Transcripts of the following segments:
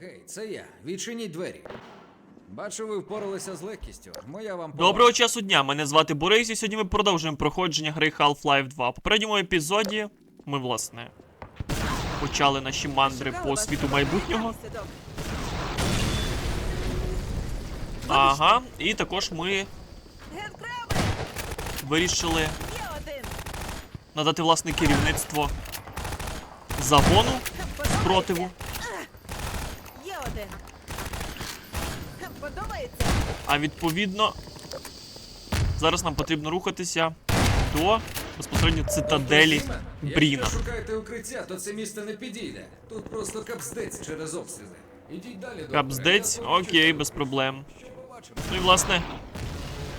Гей, це я. Відчиніть двері. Бачу, ви впоралися з легкістю. Моя вам повага. Доброго часу дня, мене звати Борис, і сьогодні ми продовжуємо проходження гри Half-Life 2. В попередньому епізоді ми, власне, почали наші мандри по світу майбутнього. Ага, і також ми вирішили надати власне керівництво загону спротиву. Є один! Подобається? А відповідно, зараз нам потрібно рухатися до безпосередньо цитаделі Бріна. Якщо шукаєте укриття, то це місце не підійде. Тут просто капздець через обстріли. Ідіть далі до Капздець, окей, без проблем. Ну і власне,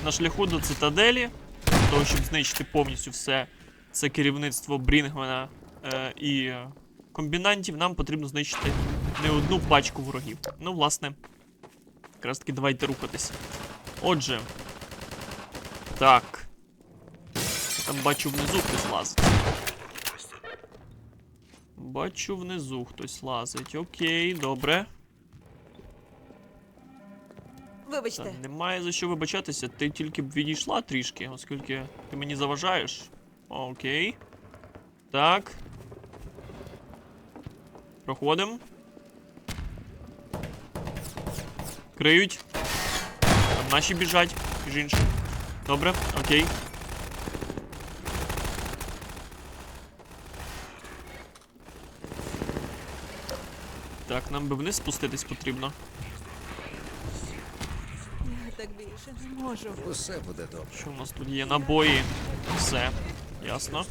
на шляху до цитаделі, для того, щоб знищити повністю все це керівництво Брінгмена е, і е, комбінантів, нам потрібно знищити не одну пачку ворогів. Ну, власне, якраз таки давайте рухатись. Отже. Так. Там бачу внизу хтось лазить. Бачу внизу хтось лазить. Окей, добре. Вибачте, Та немає за що вибачатися, ти тільки б відійшла трішки, оскільки ти мені заважаєш. Окей. Так. Проходимо. Криють. Там наші біжать, між іншим. Добре, окей. Так, нам би вниз спуститись потрібно. я так більше не можу. Усе буде добре. Що в нас тут є? Набої. Все. Ясно.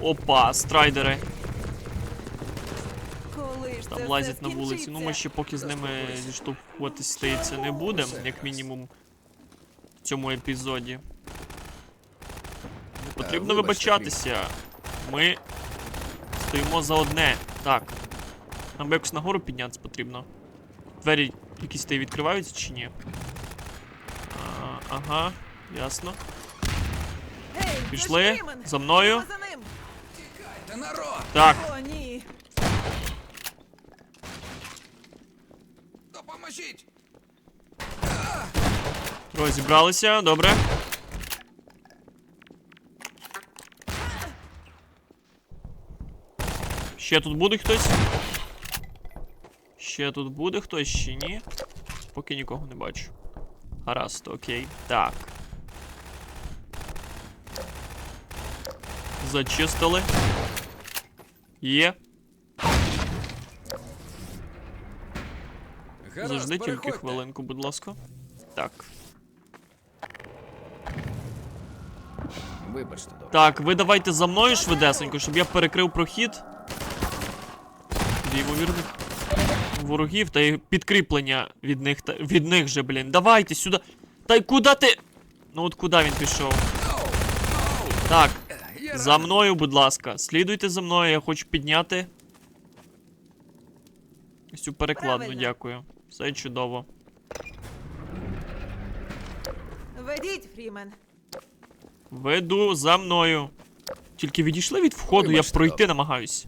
Опа, страйдери. Коли Там лазять на вулиці. Ну ми ще поки з ними зіштовхуватись стається не будемо, як мінімум в цьому епізоді. Не потрібно вибачатися. Ми стоїмо за одне. Так. Нам би якось нагору піднятися потрібно. Двері якісь та відкриваються чи ні? А, ага, ясно. Пішли за мною. Так, О, ні. Допоможіть! Розібралися, добре. Ще тут буде хтось? Ще тут буде хтось чи ні? Поки нікого не бачу. Гаразд, окей. Так. Зачистили. Є. Завжди тільки хвилинку, будь ласка. Так. Вибачте, добре. Так, ви давайте за мною швидесенько, щоб я перекрив прохід. Ймовірних ворогів та й підкріплення від них та від них же, блін. Давайте сюди. Та й куди ти. Ну от куди він пішов? Так, за мною, будь ласка. Слідуйте за мною, я хочу підняти. Ось цю перекладну, Правильно. дякую. Все чудово. Ведіть, Фрімен. Веду за мною. Тільки відійшли від входу, я Вибачте, пройти намагаюсь.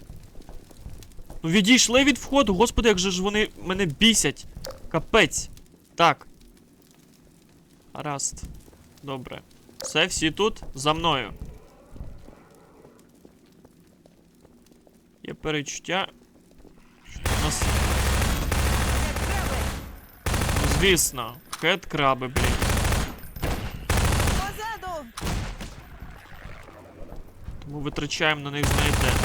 Ну відійшли від входу, господи, як же ж вони мене бісять. Капець. Так. Гаразд. Добре. Все, всі тут за мною. Є перечуття. Що у нас. Звісно, хед-краби, блін. Тому витрачаємо на них, знаєте.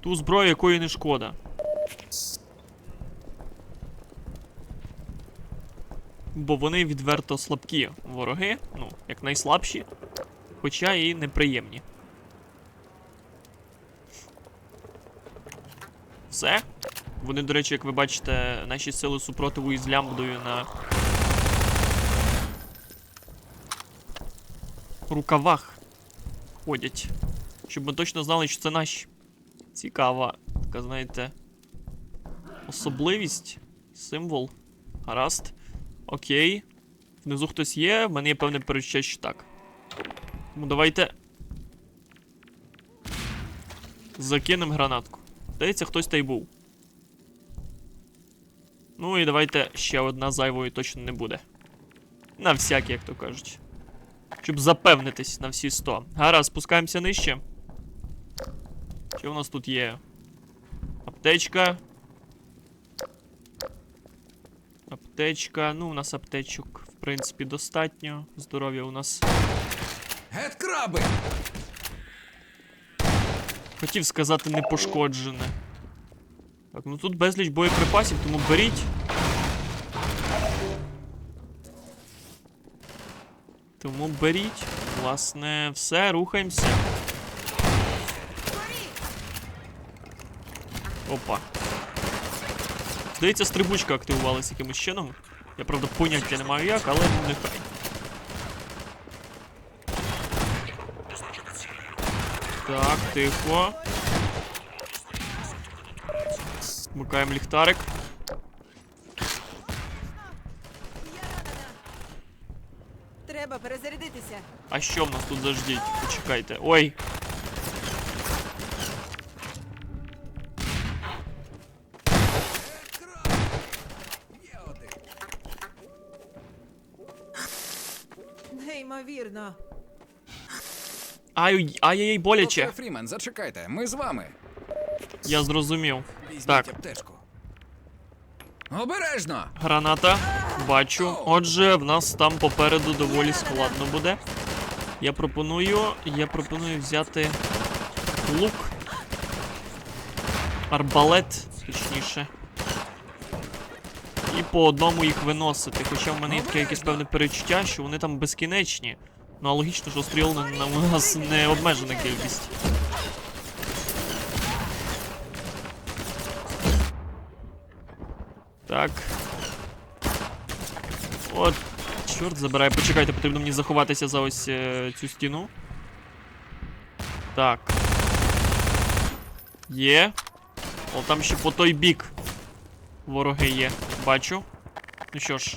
Ту зброю, якої не шкода. Бо вони відверто слабкі вороги, ну, як найслабші, хоча і неприємні. Все. Вони, до речі, як ви бачите, наші сили супротиву із лямбдою на рукавах ходять. Щоб ми точно знали, що це наші. Цікава, така, знаєте, особливість, символ. Гаразд. Окей. Внизу хтось є, в мене є певне перечуття, що так. Тому давайте. Закинем гранатку. Здається, хтось та й був. Ну і давайте ще одна зайвою точно не буде. На всяк, як то кажуть. Щоб запевнитись на всі 100. Гаразд, спускаємося нижче. Що у нас тут є? Аптечка. Аптечка. Ну, у нас аптечок, в принципі, достатньо. Здоров'я у нас. Гет краби! Хотів сказати не пошкоджене. Так, ну тут безліч боєприпасів, тому беріть. Тому беріть. Власне, все, рухаємося. Опа. Здається, стрибучка активувалася якимось чином. Я правда поняття не маю як, але нехай. Так, тихо. Вмикаємо ліхтарик. Я ранена. Треба перезарядитися. А що в нас тут заждіть? Почекайте. Ой. Неймовірно. Ай, ай-яй, боляче. Доктор Фрімен, зачекайте, ми з вами. Я зрозумів. Візьміть Так, аптечку. Обережно! граната. Бачу. Отже, в нас там попереду доволі складно буде. Я пропоную. Я пропоную взяти лук. Арбалет, точніше. І по одному їх виносити. Хоча в мене є таке якесь певне перечуття, що вони там безкінечні. Ну а логічно, що стріл на, на у нас не обмежена кількість. Так. От. Чорт забирай. Почекайте, потрібно мені заховатися за ось е, цю стіну. Так. Є. О, там ще по той бік. Вороги є. Бачу. Ну що ж,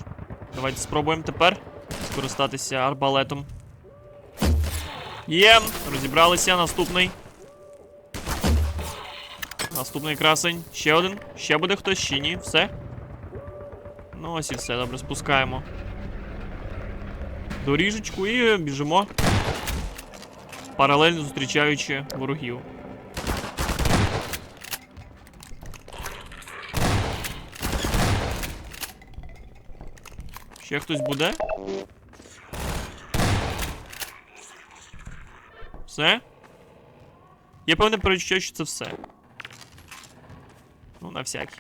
давайте спробуємо тепер скористатися арбалетом. Є! Розібралися. Наступний. Наступний красень. Ще один. Ще буде хтось, ще ні. Все. Ну, ось і все, добре, спускаємо. Доріжечку і біжимо. Паралельно зустрічаючи ворогів. Ще хтось буде? Все? Я певне перечуття, що це все. Ну, на всякий.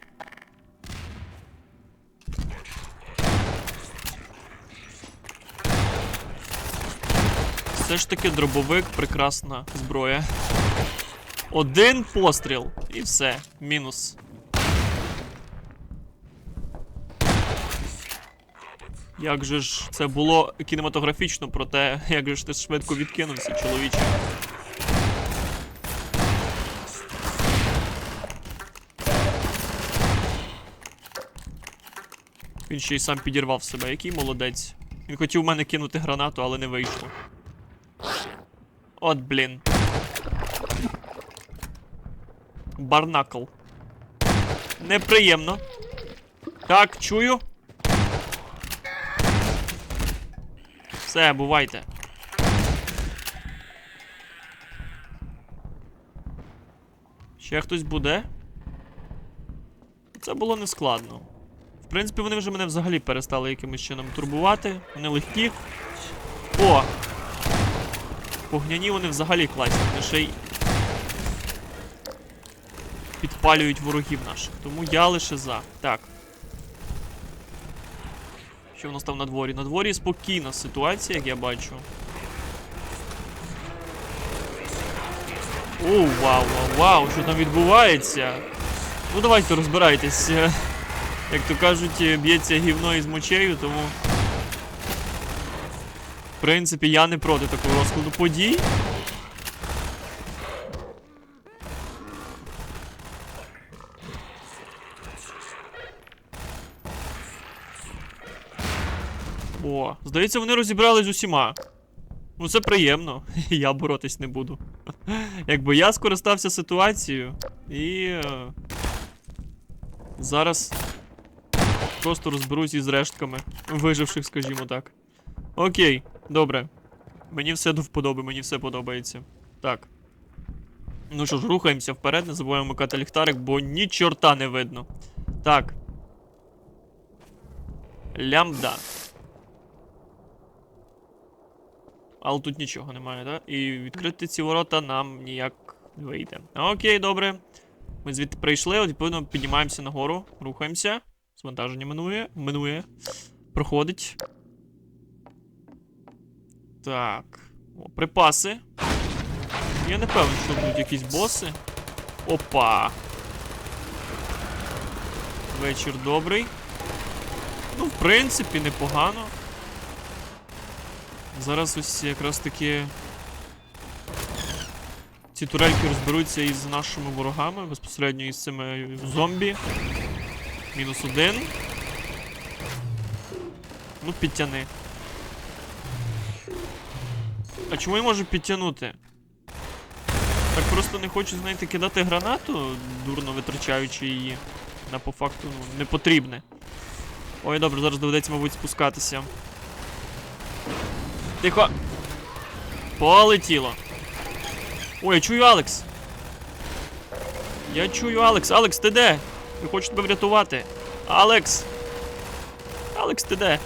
Все ж таки дробовик прекрасна зброя. Один постріл і все. Мінус. Як же ж це було кінематографічно, проте як же ж ти швидко відкинувся, чоловіче. Він ще й сам підірвав себе, який молодець. Він хотів в мене кинути гранату, але не вийшло. От, блін. Барнакл. Неприємно. Так, чую. Все, бувайте. Ще хтось буде? Це було нескладно. В принципі, вони вже мене взагалі перестали якимось чином турбувати. Вони легкі. О! Погняні вони взагалі класні. Вони ще й підпалюють ворогів наших. Тому я лише за. Так. Що в нас там на дворі? На дворі спокійна ситуація, як я бачу. О, вау, вау, вау, що там відбувається? Ну давайте розбирайтесь. Е, Як то кажуть, е, б'ється гівно із мочею, тому. Принципі, я не проти такого розкладу подій. О, здається, вони розібрались з усіма. Ну це приємно. Я боротись не буду. Якби я скористався ситуацією і. е, Зараз просто розберусь із рештками виживших, скажімо так. Окей, добре. Мені все до вподоби, мені все подобається. Так. Ну що ж, рухаємося вперед, не забуваємо вмикати ліхтарик, бо ні чорта не видно. Так. Лямбда. Але тут нічого немає, так? І відкрити ці ворота нам ніяк не вийде. Окей, добре. Ми звідти прийшли, от, відповідно, піднімаємося нагору, рухаємося. Звантаження минує, минує. Проходить. Так. О, припаси. Я не певен, що будуть якісь боси. Опа. Вечір добрий. Ну, в принципі, непогано. Зараз ось якраз таки. Ці турельки розберуться із нашими ворогами, безпосередньо із цими зомбі. Мінус один. Ну, підтяни. А чому я можу підтягнути? Так просто не хочу, знаєте, кидати гранату, дурно витрачаючи її. На по факту ну, не потрібне. Ой, добре, зараз доведеться, мабуть, спускатися. Тихо. Полетіло. Ой, я чую Алекс. Я чую Алекс. Алекс, ти де? Я хочу тебе врятувати. Алекс. Алекс, ти де?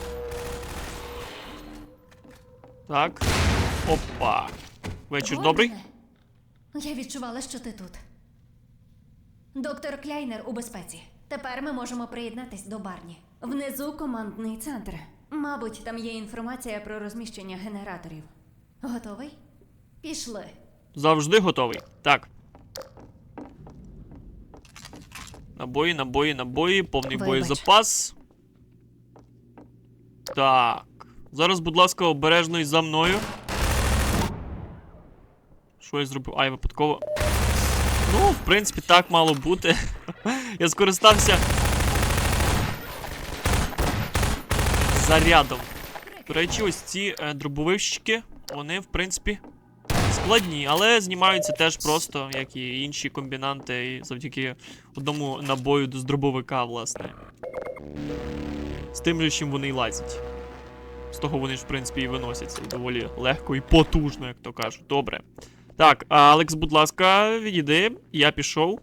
Так. Опа. Вечір добрий. Я відчувала, що ти тут. Доктор Кляйнер у безпеці. Тепер ми можемо приєднатись до Барні. Внизу командний центр. Мабуть, там є інформація про розміщення генераторів. Готовий? Пішли. Завжди готовий. Так. Набої, набої, набої, повний Вибач. боєзапас. Так. Зараз, будь ласка, обережно і за мною. Що я зробив? А, я випадково. Ну, в принципі, так мало бути. я скористався. Зарядом. До речі, ось ці е, дробовищики, вони, в принципі, складні, але знімаються теж просто, як і інші комбінанти, і завдяки одному набою з дробовика, власне. З тим же, чим вони й лазять. З того вони ж, в принципі, і виносяться доволі легко і потужно, як то кажуть. Добре. Так, Алекс, будь ласка, відійди. Я пішов.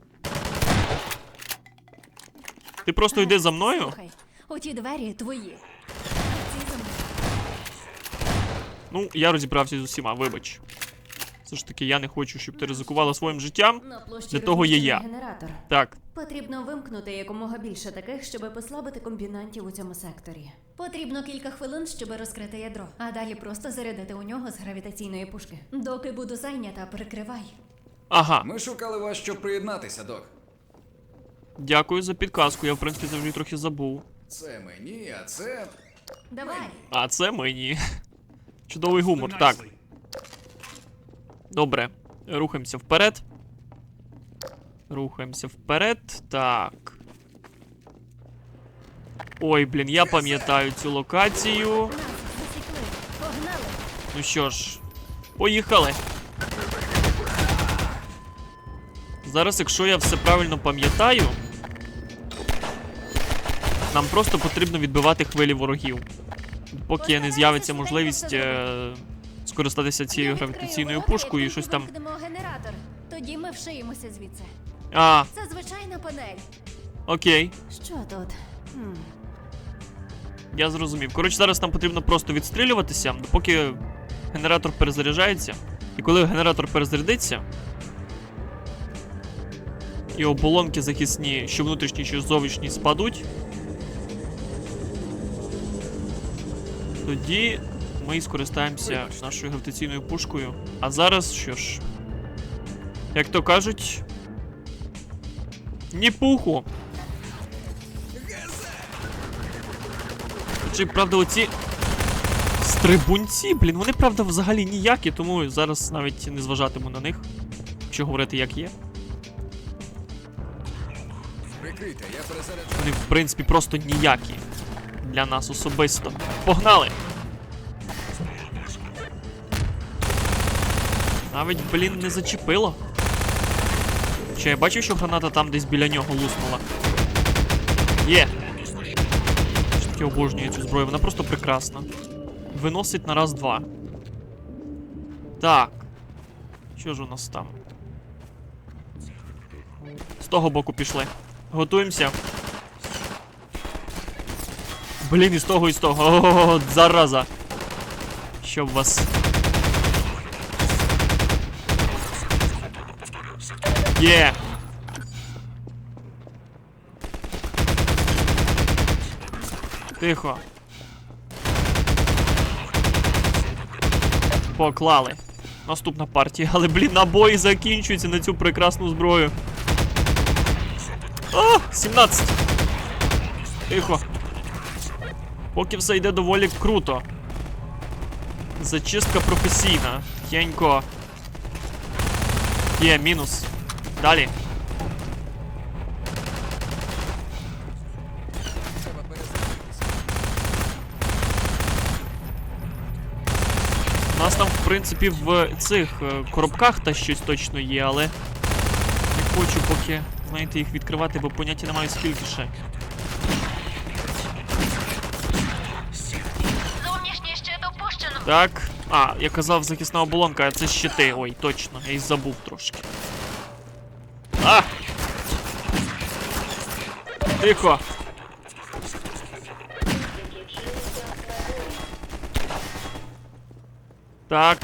Ти просто йди за мною. Слухай, оті двері твої. Ну, я розібрався з усіма, вибач. Все ж таки, я не хочу, щоб ти ризикувала своїм життям. На площі Для того є я. розміщений генератор. Так, Потрібно вимкнути якомога більше таких, щоб послабити комбінантів у цьому секторі. Потрібно кілька хвилин, щоб розкрити ядро, а далі просто зарядити у нього з гравітаційної пушки. Доки буду зайнята, прикривай. ага. Ми шукали вас, щоб приєднатися, док. Дякую за підказку. Я, в принципі, завжди трохи забув. Це мені, а це. Давай. А це мені. Чудовий гумор. Так. Добре. Рухаємося вперед. Рухаємося вперед. Так. Ой, блін, я пам'ятаю цю локацію. Ну що ж, поїхали. Зараз, якщо я все правильно пам'ятаю, нам просто потрібно відбивати хвилі ворогів. Поки не з'явиться можливість е, скористатися цією гравітаційною пушкою і щось там. генератор. Тоді ми вшиємося звідси. А, Це звичайна панель. окей, Що тут? Я зрозумів. Коротше, зараз нам потрібно просто відстрілюватися, допоки генератор перезаряджається. І коли генератор перезарядиться, і оболонки захисні, що внутрішні, що зовнішні, спадуть. Тоді ми скористаємося нашою гравітаційною пушкою. А зараз що ж? Як то кажуть. Ні пуху. Чи правда оці стрибунці, блін, вони правда взагалі ніякі, тому зараз навіть не зважатиму на них, якщо говорити як є. Вони, в принципі, просто ніякі для нас особисто. Погнали! Навіть, блін, не зачепило. Чи я бачив, що граната там десь біля нього луснула. Є. Ж таки обожнюю цю зброю, вона просто прекрасна. Виносить на раз-два. Так. Що ж у нас там? З того боку пішли. Готуємося. Блін, і з того, і з того. О, зараза. Щоб вас. Є. Тихо. Поклали. Наступна партія, але, блін, набої закінчуються на цю прекрасну зброю. О, 17. Тихо. Поки все йде доволі круто. Зачистка професійна. Янько. Є, мінус. Далі. У нас там, в принципі, в цих е, коробках та щось точно є, але не хочу поки, знаєте, їх відкривати, бо поняття не маю скільки ще. Зовнішній щит опущено. Так. А, я казав захисна оболонка, а це щити. Ой, точно, я й забув трошки. А! Тихо. Так.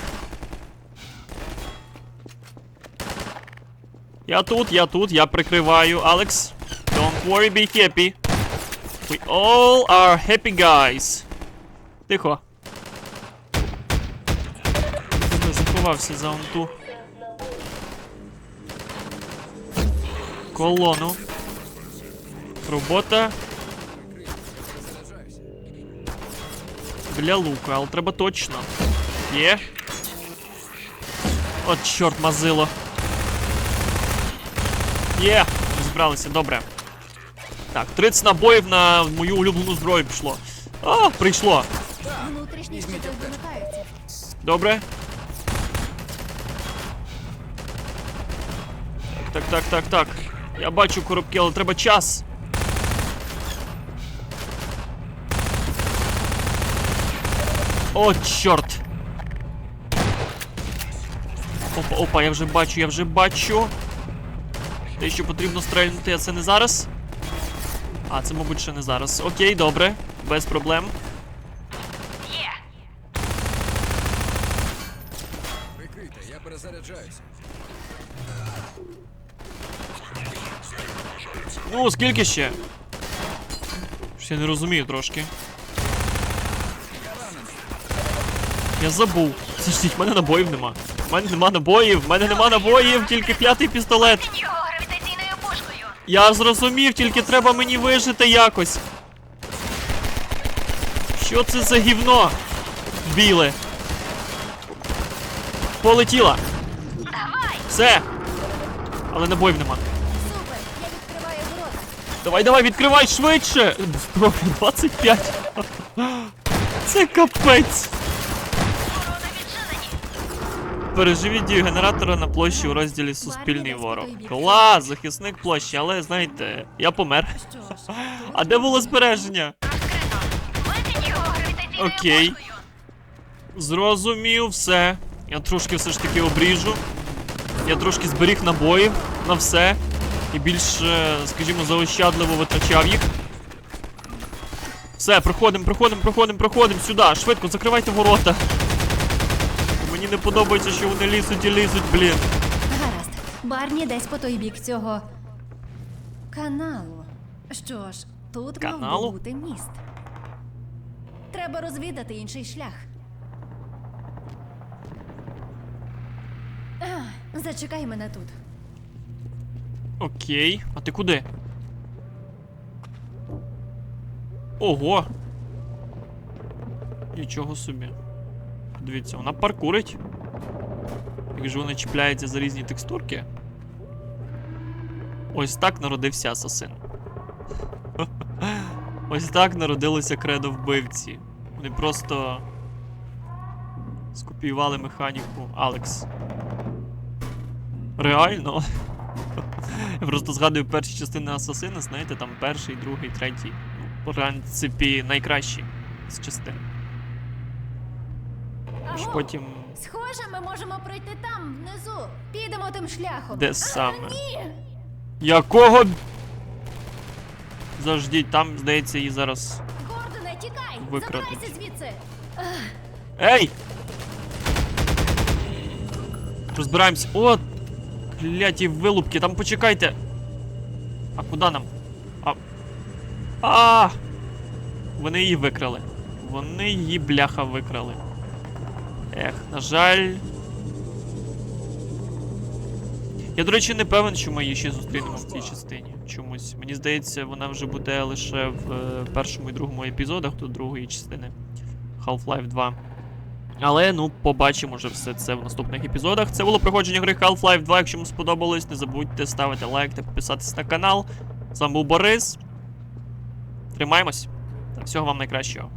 Я тут, я тут, я прикриваю. Алекс. Don't worry, be happy. We all are happy guys. Тихо. Заховався за он Колону. Робота Перезаряджаюся. для лука, але треба точно. Є. От чорт мазило. Є! Зібралися, добре. Так, 30 набоїв на мою улюблену зброю пішло. А, прийшло. Внутрішні щити вимикаються. Добре. Так, так, так, так, так. Я бачу коробки, але треба час. О, чорт. Опа, опа, я вже бачу, я вже бачу. Те, що потрібно стрельнути, а це не зараз. А, це, мабуть, ще не зараз. Окей, добре, без проблем. Прикрийте, я перезаряджаюся. Ну, скільки ще? Щось я не розумію трошки. Я забув. Заждіть, в мене набоїв нема. В мене нема набоїв, в мене нема набоїв, тільки п'ятий пістолет. Його гравітаційною пушкою. Я зрозумів, тільки треба мені вижити якось. Що це за гівно? Біле. Полетіла. Давай! Все. Але набоїв нема. Давай, давай, відкривай швидше! Зброя 25. Це капець. Переживіть дію генератора на площі у розділі Суспільний ворог. Клас, захисник площі, але знаєте, я помер. А де було збереження? Окей. Зрозумів все. Я трошки все ж таки обріжу. Я трошки зберіг набоїв на все. І більш, е, скажімо, заощадливо витрачав їх. Все, проходимо, проходимо, проходимо, проходимо сюди. Швидко, закривайте ворота. Мені не подобається, що вони лізуть і лізуть, блін. Гаразд. Барні десь по той бік цього каналу. Що ж, тут мав Каналу? би бути міст. Треба розвідати інший шлях. А, зачекай мене тут. Окей. А ти куди? Ого. Нічого собі. Дивіться, вона паркурить. Як же вона чіпляється за різні текстурки. Ось так народився асасин. Ось так народилися кредо вбивці. Вони просто скопіювали механіку Алекс. Реально. Я просто згадую перші частини Асасина, знаєте, там перший, другий, третій. Ну, В принципі, найкращі з частин. Аж Аго, потім. Схоже, ми можемо пройти там, внизу. Підемо тим шляхом. Де саме? Ні! Якого. Заждіть, там, здається, її зараз. Гордоне, тікай! Викрадуть. Забирайся звідси! Ей! Розбираємось. О! Кляті вилупки, там почекайте. А куди нам? А. А! Вони її викрали. Вони її бляха викрали. Ех, на жаль. Я, до речі, не певен, що ми її ще зустрінемо в цій частині. Чомусь. Мені здається, вона вже буде лише в е, першому і другому епізодах до другої частини Half-Life 2. Але ну, побачимо вже все це в наступних епізодах. Це було проходження гри Half-Life 2. Якщо вам сподобалось, не забудьте ставити лайк та підписатися на канал. З вами був Борис. Тримаємось. Та всього вам найкращого.